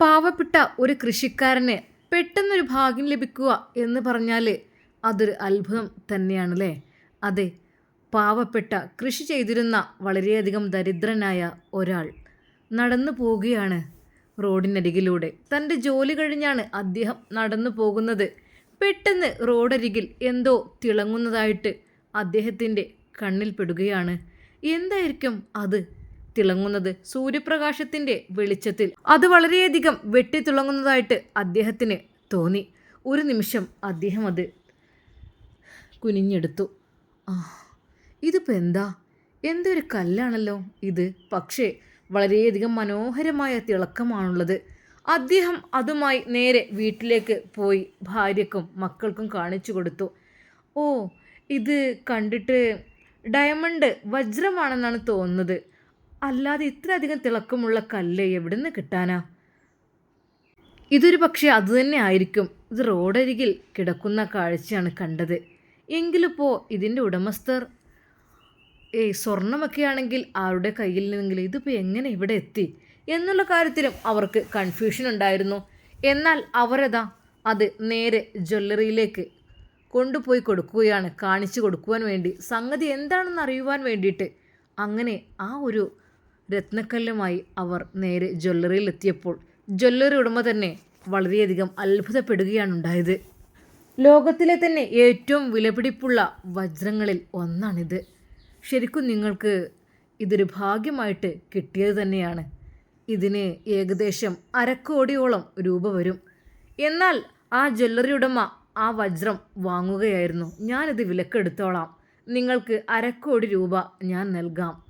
പാവപ്പെട്ട ഒരു കൃഷിക്കാരന് പെട്ടെന്നൊരു ഭാഗ്യം ലഭിക്കുക എന്ന് പറഞ്ഞാൽ അതൊരു അത്ഭുതം തന്നെയാണല്ലേ? അതെ പാവപ്പെട്ട കൃഷി ചെയ്തിരുന്ന വളരെയധികം ദരിദ്രനായ ഒരാൾ നടന്നു പോവുകയാണ് റോഡിനരികിലൂടെ. തന്റെ ജോലി കഴിഞ്ഞാണ് അദ്ദേഹം നടന്നു പോകുന്നത്. പെട്ടെന്ന് റോഡരികിൽ എന്തോ തിളങ്ങുന്നതായിട്ട് അദ്ദേഹത്തിന്റെ കണ്ണിൽ പെടുകയാണ്. എന്തായിരിക്കും അത്? തിളങ്ങുന്നത് സൂര്യപ്രകാശത്തിന്റെ വെളിച്ചത്തിൽ. അത് വളരെയധികം വെട്ടിത്തിളങ്ങുന്നതായിട്ട് അദ്ദേഹത്തിന് തോന്നി. ഒരു നിമിഷം അദ്ദേഹം അത് കുനിഞ്ഞെടുത്തു. ആ ഇതിപ്പോൾ എന്താ? എന്തൊരു കല്ലാണല്ലോ ഇത്. പക്ഷേ വളരെയധികം മനോഹരമായ തിളക്കമാണുള്ളത്. അദ്ദേഹം അതുമായി നേരെ വീട്ടിലേക്ക് പോയി ഭാര്യക്കും മക്കൾക്കും കാണിച്ചു കൊടുത്തു. ഓ ഇത് കണ്ടിട്ട് ഡയമണ്ട് വജ്രമാണെന്നാണ് തോന്നുന്നത്. അല്ലാതെ ഇത്രയധികം തിളക്കമുള്ള കല്ല് എവിടുന്ന് കിട്ടാനാ? ഇതൊരു പക്ഷേ അതുതന്നെ ആയിരിക്കും. ഇത് റോഡരികിൽ കിടക്കുന്ന കാഴ്ചയാണ് കണ്ടത്. എങ്കിലിപ്പോൾ ഇതിന്റെ ഉടമസ്ഥർ ഏയ് സ്വർണമൊക്കെ ആണെങ്കിൽ ആരുടെ കയ്യിൽ നിന്നെങ്കിലും ഇതിപ്പോൾ എങ്ങനെ ഇവിടെ എത്തി? എന്നുള്ള കാര്യത്തിലും അവർക്ക് കൺഫ്യൂഷൻ ഉണ്ടായിരുന്നു. എന്നാൽ അവരതാ അത് നേരെ ജ്വല്ലറിയിലേക്ക് കൊണ്ടുപോയി കൊടുക്കുകയാണ്. കാണിച്ചു കൊടുക്കുവാൻ വേണ്ടി. സംഗതി എന്താണെന്ന് അറിയുവാൻ വേണ്ടിയിട്ട്. അങ്ങനെ ആ ഒരു രത്നക്കല്ലുമായി അവർ നേരെ ജ്വല്ലറിയിൽ എത്തിയപ്പോൾ ജ്വല്ലറി ഉടമ തന്നെ വളരെയധികം അത്ഭുതപ്പെടുകയാണ് ഉണ്ടായത് ലോകത്തിലെ തന്നെ ഏറ്റവും വിലപിടിപ്പുള്ള വജ്രങ്ങളിൽ ഒന്നാണിത്. ശരിക്കും നിങ്ങൾക്ക് ഇതൊരു ഭാഗ്യമായിട്ട് കിട്ടിയത് തന്നെയാണ്. ഇതിന് ഏകദേശം അരക്കോടിയോളം രൂപ വരും. എന്നാൽ ആ ജ്വല്ലറി ഉടമ ആ വജ്രം വാങ്ങുകയായിരുന്നു. ഞാനിത് വിലക്കെടുത്തോളാം. നിങ്ങൾക്ക് അരക്കോടി രൂപ ഞാൻ നൽകാം.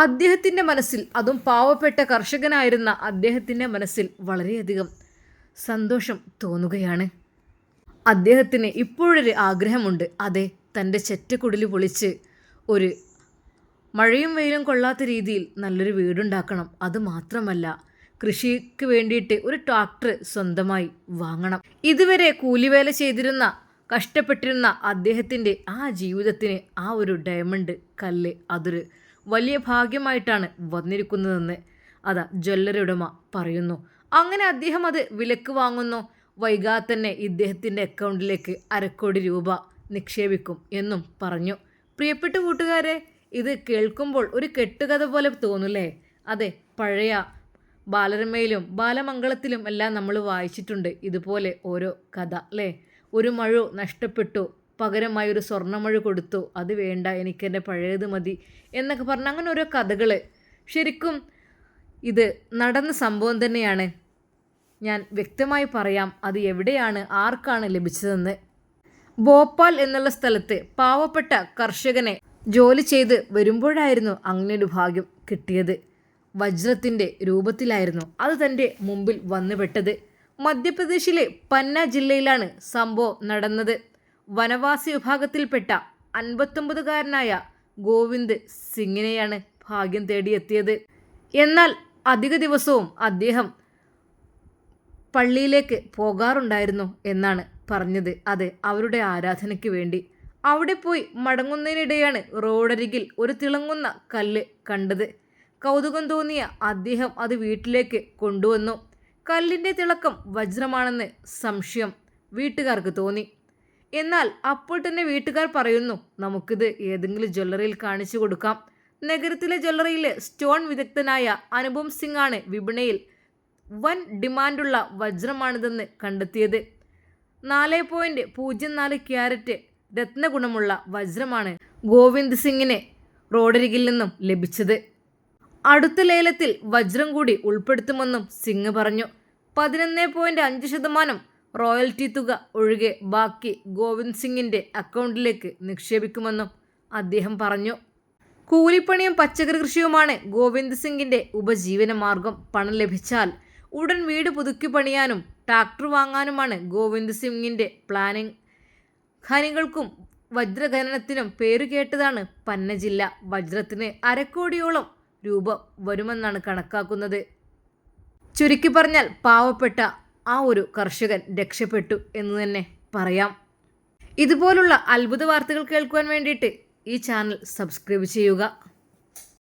അദ്ദേഹത്തിന്റെ മനസ്സിൽ അതും പാവപ്പെട്ട കർഷകനായിരുന്ന അദ്ദേഹത്തിന്റെ മനസ്സിൽ വളരെയധികം സന്തോഷം തോന്നുകയാണ്. അദ്ദേഹത്തിന് ഇപ്പോഴൊരു ആഗ്രഹമുണ്ട്. അതെ തന്റെ ചെറ്റക്കുടിൽ പൊളിച്ച് ഒരു മഴയും വെയിലും കൊള്ളാത്ത രീതിയിൽ നല്ലൊരു വീടുണ്ടാക്കണം. അത് മാത്രമല്ല കൃഷിക്ക് വേണ്ടിയിട്ട് ഒരു ട്രാക്ടർ സ്വന്തമായി വാങ്ങണം. ഇതുവരെ കൂലിവേല ചെയ്തിരുന്ന കഷ്ടപ്പെട്ടിരുന്ന അദ്ദേഹത്തിന്റെ ആ ജീവിതത്തിന് ആ ഒരു ഡയമണ്ട് കല്ല് അതൊരു വലിയ ഭാഗ്യമായിട്ടാണ് വന്നിരിക്കുന്നതെന്ന് അതാ ജ്വല്ലറി ഉടമ പറയുന്നു. അങ്ങനെ അദ്ദേഹം അത് വിലക്ക് വാങ്ങുന്നു. വൈകാതെ തന്നെ ഇദ്ദേഹത്തിന്റെ അക്കൗണ്ടിലേക്ക് അരക്കോടി രൂപ നിക്ഷേപിക്കും എന്നും പറഞ്ഞു. പ്രിയപ്പെട്ട കൂട്ടുകാരെ ഇത് കേൾക്കുമ്പോൾ ഒരു കെട്ടുകഥ പോലെ തോന്നുല്ലേ? അതെ പഴയ ബാലരമയിലും ബാലമംഗളത്തിലും എല്ലാം നമ്മൾ വായിച്ചിട്ടുണ്ട്. ഇതുപോലെ ഓരോ കഥ അല്ലേ? ഒരു മഴു നഷ്ടപ്പെട്ടു പകരമായി ഒരു സ്വർണമഴ കൊടുത്തു. അത് വേണ്ട എനിക്കെന്റെ പഴയത് മതി എന്നൊക്കെ പറഞ്ഞ് അങ്ങനെ ഓരോ കഥകൾ ശരിക്കും ഇത് നടന്ന സംഭവം തന്നെയാണ്. ഞാൻ വ്യക്തമായി പറയാം അത് എവിടെയാണ് ആർക്കാണ് ലഭിച്ചതെന്ന്. ഭോപ്പാൽ എന്നുള്ള സ്ഥലത്ത് പാവപ്പെട്ട കർഷകനെ ജോലി ചെയ്ത് വരുമ്പോഴായിരുന്നു അങ്ങനെയൊരു ഭാഗ്യം കിട്ടിയത്. വജ്രത്തിന്റെ രൂപത്തിലായിരുന്നു അത് തന്റെ മുമ്പിൽ വന്നുപെട്ടത്. മധ്യപ്രദേശിലെ പന്ന ജില്ലയിലാണ് സംഭവം നടന്നത്. വനവാസി വിഭാഗത്തിൽപ്പെട്ട അൻപത്തൊമ്പതുകാരനായ ഗോവിന്ദ് സിംഗിനെയാണ് ഭാഗ്യം തേടിയെത്തിയത്. എന്നാൽ അധിക ദിവസവും അദ്ദേഹം പള്ളിയിലേക്ക് പോകാറുണ്ടായിരുന്നു എന്നാണ് പറഞ്ഞത്. അത് അവരുടെ ആരാധനയ്ക്ക് വേണ്ടി. അവിടെ പോയി മടങ്ങുന്നതിനിടെയാണ് റോഡരികിൽ ഒരു തിളങ്ങുന്ന കല്ല് കണ്ടത്. കൗതുകം തോന്നിയ അദ്ദേഹം അത് വീട്ടിലേക്ക് കൊണ്ടുവന്നു. കല്ലിന്റെ തിളക്കം വജ്രമാണെന്ന് സംശയം വീട്ടുകാർക്ക് തോന്നി. എന്നാൽ അപ്പോൾ തന്നെ വീട്ടുകാർ പറയുന്നു നമുക്കിത് ഏതെങ്കിലും ജ്വല്ലറിയിൽ കാണിച്ചു കൊടുക്കാം. നഗരത്തിലെ ജ്വല്ലറിയിലെ സ്റ്റോൺ വിദഗ്ധനായ അനുപം സിംഗ് ആണ് വിപണിയിൽ വൻ ഡിമാൻഡുള്ള വജ്രമാണിതെന്ന് കണ്ടെത്തിയത്. നാല് പോയിന്റ് പൂജ്യം നാല് ക്യാരറ്റ് രത്നഗുണമുള്ള വജ്രമാണ് ഗോവിന്ദ് സിംഗിന് റോഡരികിൽ നിന്നും ലഭിച്ചത്. അടുത്ത ലേലത്തിൽ വജ്രം കൂടി ഉൾപ്പെടുത്തുമെന്നും സിംഗ് പറഞ്ഞു. പതിനൊന്ന് പോയിന്റ് അഞ്ച് ശതമാനം റോയൽറ്റി തുക ഒഴികെ ബാക്കി ഗോവിന്ദ് സിംഗിന്റെ അക്കൗണ്ടിലേക്ക് നിക്ഷേപിക്കുമെന്നും അദ്ദേഹം പറഞ്ഞു. കൂലിപ്പണിയും പച്ചക്കറി കൃഷിയുമാണ് ഗോവിന്ദ് സിംഗിന്റെ ഉപജീവന മാർഗം. പണം ലഭിച്ചാൽ ഉടൻ വീട് പുതുക്കി പണിയാനും ട്രാക്ടർ വാങ്ങാനുമാണ് ഗോവിന്ദ് സിംഗിന്റെ പ്ലാനിംഗ്. ഖനികൾക്കും വജ്രഖനനത്തിനും പേരുകേട്ടതാണ് പന്ന ജില്ല. വജ്രത്തിന് അരക്കോടിയോളം രൂപ വരുമെന്നാണ് കണക്കാക്കുന്നത്. ചുരുക്കി പറഞ്ഞാൽ പാവപ്പെട്ട ആ ഒരു കർഷകൻ രക്ഷപ്പെട്ടു എന്ന് തന്നെ പറയാം. ഇതുപോലുള്ള അത്ഭുത വാർത്തകൾ കേൾക്കുവാൻ വേണ്ടിയിട്ട് ഈ ചാനൽ സബ്സ്ക്രൈബ് ചെയ്യുക.